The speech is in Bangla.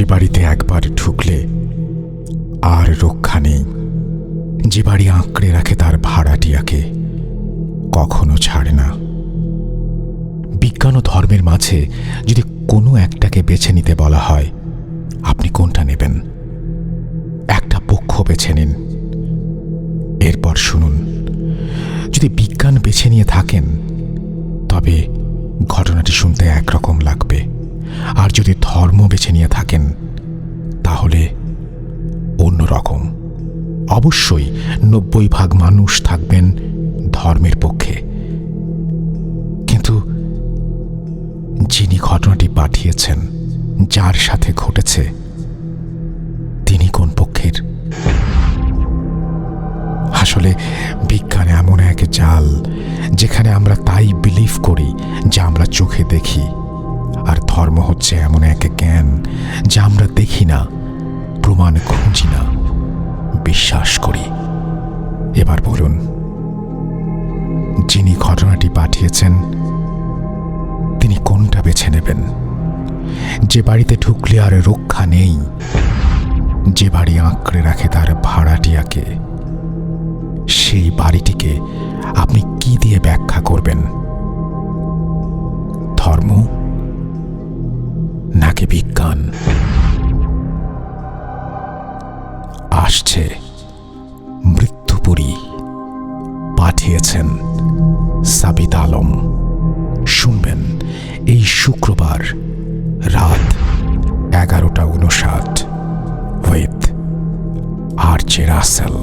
যে বাড়িতে একবার ঢুকলে আর রক্ষা নেই। যে বাড়ি আঁকড়ে রাখে তার ভাড়াটিয়াকে কখনো ছাড়ে না। বিজ্ঞান ও ধর্মের মাঝে যদি কোনো একটাকে বেছে নিতে বলা হয়, আপনি কোনটা নেবেন? একটা পক্ষ বেছে নিন। এরপর শুনুন, যদি বিজ্ঞান বেছে নিয়ে থাকেন, তবে ঘটনাটি শুনতে একরকম লাগবে। আর যদি ধর্ম বেছে নিয়ে থাকেন, তাহলে অন্যরকম। অবশ্যই নব্বই ভাগ মানুষ থাকবেন ধর্মের পক্ষে। কিন্তু যিনি ঘটনাটি পাঠিয়েছেন, যার সাথে ঘটেছে, তিনি কোন পক্ষের? আসলে বিজ্ঞান এমন এক জাল, যেখানে আমরা তাই বিলিভ করি, যা আমরা চোখে দেখি। ধর্ম হচ্ছে এমন এক জ্ঞান যা আমরা দেখি না, প্রমাণ খুঁজি না। বিশ্বাস করি। এবার বলুন, যিনি ঘটনাটি পাঠিয়েছেন, তিনি কোনটা বেছে নেবেন? যে বাড়িতে ঢুকলে আর রক্ষা নেই, যে বাড়ি আঁকড়ে রাখে তার ভাড়াটিয়াকে, সেই বাড়িটিকে আপনি কি দিয়ে ব্যাখ্যা করবেন? ধর্ম বিজ্ঞান আসছে। মৃত্যুপুরী পাঠিয়েছেন সাবিত আলম। শুনবেন এই শুক্রবার রাত এগারোটা উনষাট উইথ আর জে রাসেল